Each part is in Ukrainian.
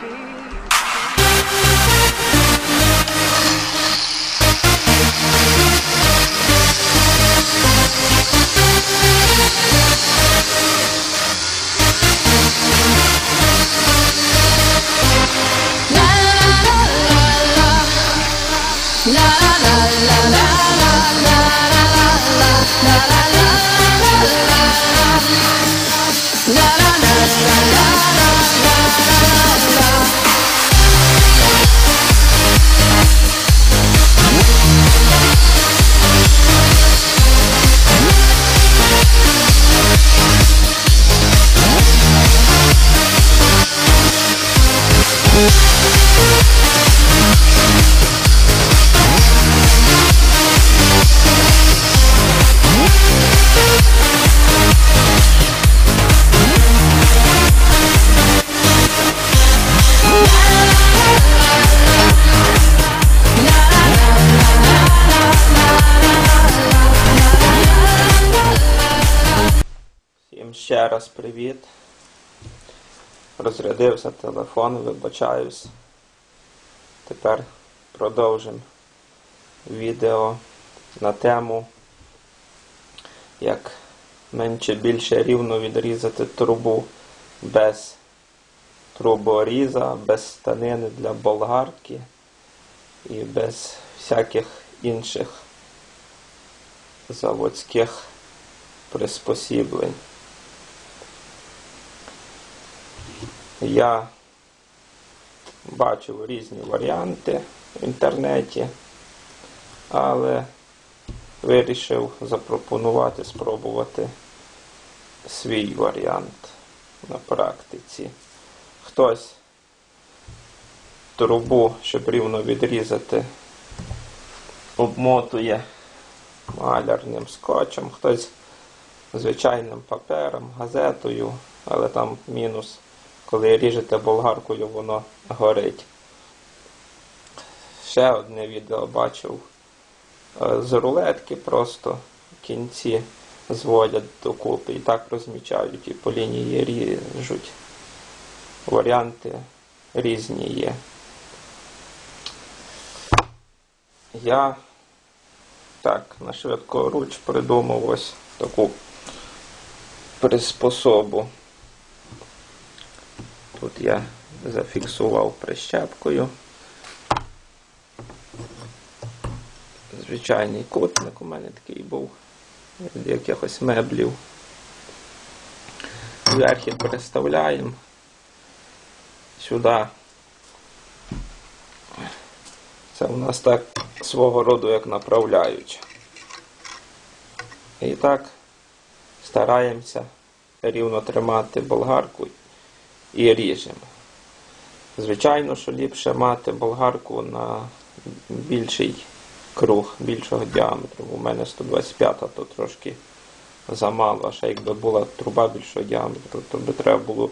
Всім ще раз привіт. Розрядився телефон, вибачаюсь. Тепер продовжимо відео на тему, як менше більше рівно відрізати трубу без труборіза, без станини для болгарки і без всяких інших заводських приспосіблень. Я бачив різні варіанти в інтернеті, але вирішив запропонувати, спробувати свій варіант на практиці. Хтось трубу, щоб рівно відрізати, обмотує малярним скотчем, хтось звичайним папером, газетою, але там мінус коли ріжете болгаркою, воно горить. Ще одне відео бачив е, з рулетки просто кінці зводять докупи і так розмічають і по лінії ріжуть. Варіанти різні є. Я так на швидкоруч придумав ось таку приспособу. Тут я зафіксував прищепкою. Звичайний кутник у мене такий був від якихось меблів. Зверхи переставляємо сюди. Це у нас так свого роду як направляюча. І так стараємося рівно тримати болгарку і ріжемо. Звичайно, що ліпше мати болгарку на більший круг, більшого діаметру. У мене 125, то трошки замало. А ще якби була труба більшого діаметру, то би треба було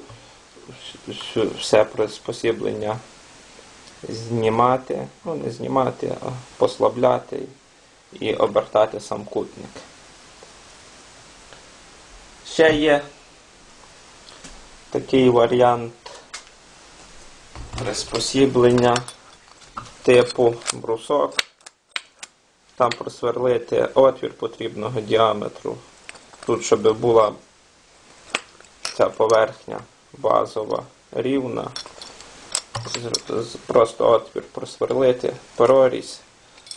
все приспосіблення знімати, ну не знімати, а послабляти і обертати сам кутник. Ще є такий варіант приспосіблення типу брусок. Там просверлити отвір потрібного діаметру. Тут, щоб була ця поверхня базова рівна. Просто отвір просверлити, прорізь,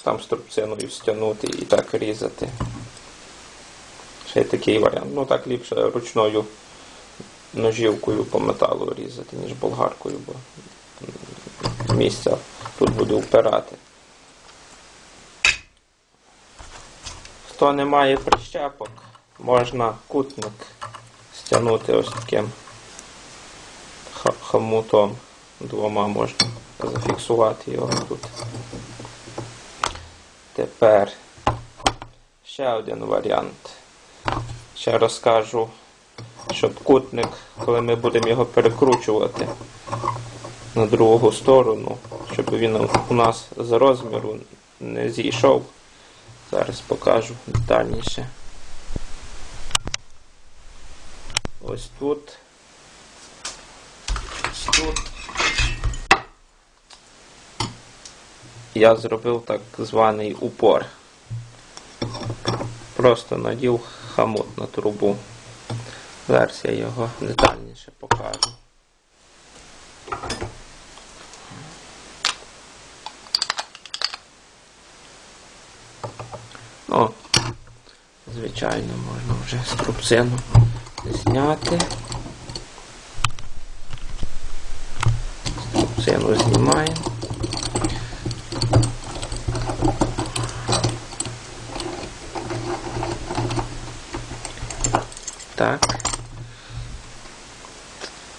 там струбциною стягнути і так різати. Ще такий варіант. Ну так ліпше ручною ножівкою по металу різати, ніж болгаркою, бо місця тут буде впирати. Хто не має прищепок, можна кутник стягнути ось таким хомутом. Двома можна зафіксувати його тут. Тепер ще один варіант. Ще розкажу щоб кутник, коли ми будемо його перекручувати на другу сторону, щоб він у нас з розміру не зійшов. Зараз покажу детальніше. Ось тут. Ось тут. я зробив так званий упор. Просто надів хамут на трубу. Зараз я його детальніше покажу. О, звичайно, можна вже струбцину зняти. Струбцину знімаємо. Так.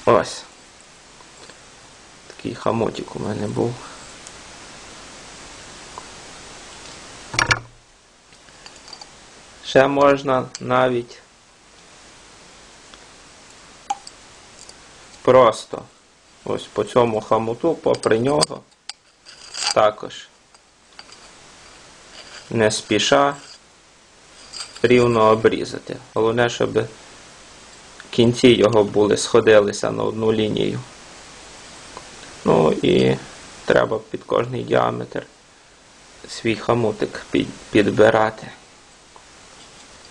Ось. Такий хамотик у мене був. Ще можна навіть просто ось по цьому хамуту, попри нього, також не спіша рівно обрізати. Головне, щоб кінці його були сходилися на одну лінію. Ну і треба під кожний діаметр свій хамутик під, підбирати.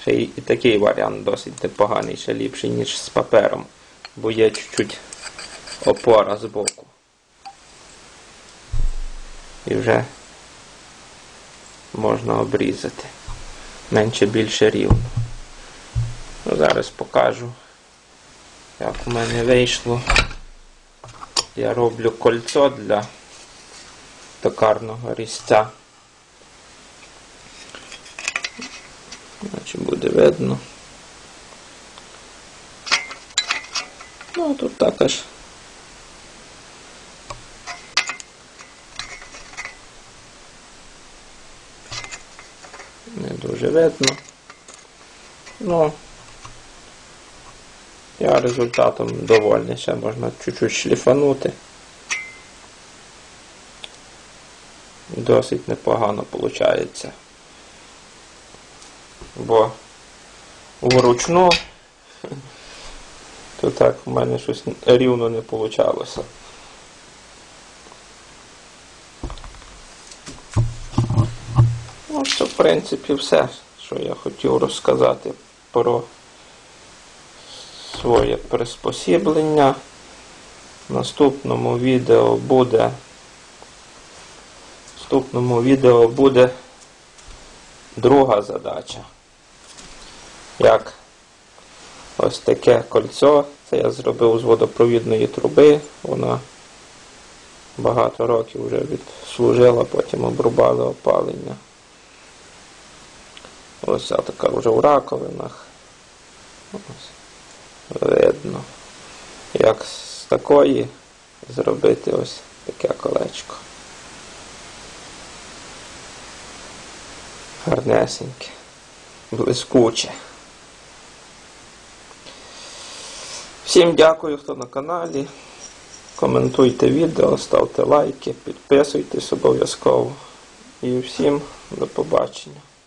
Ще й і такий варіант досить непоганий, ще ліпший, ніж з папером, бо є чуть-чуть опора з боку. І вже можна обрізати. Менше більше рівно. Ну, зараз покажу, як у мене вийшло. Я роблю кольцо для токарного різця. Значить буде видно. Ну, тут також не дуже видно. Ну, я результатом довольний, ще можна чуть-чуть шліфанути. Досить непогано виходить. Бо вручну то так в мене щось рівно не вийшло. Ну, це, в принципі, все, що я хотів розказати про своє приспосіблення. В наступному відео буде в наступному відео буде друга задача. Як ось таке кольцо. Це я зробив з водопровідної труби. Вона багато років вже відслужила, потім обрубали опалення. Ось така вже у раковинах. Ось. Видно. Як з такої зробити ось таке колечко. Гарнесеньке, блискуче. Всім дякую, хто на каналі. Коментуйте відео, ставте лайки, підписуйтесь обов'язково. І всім до побачення.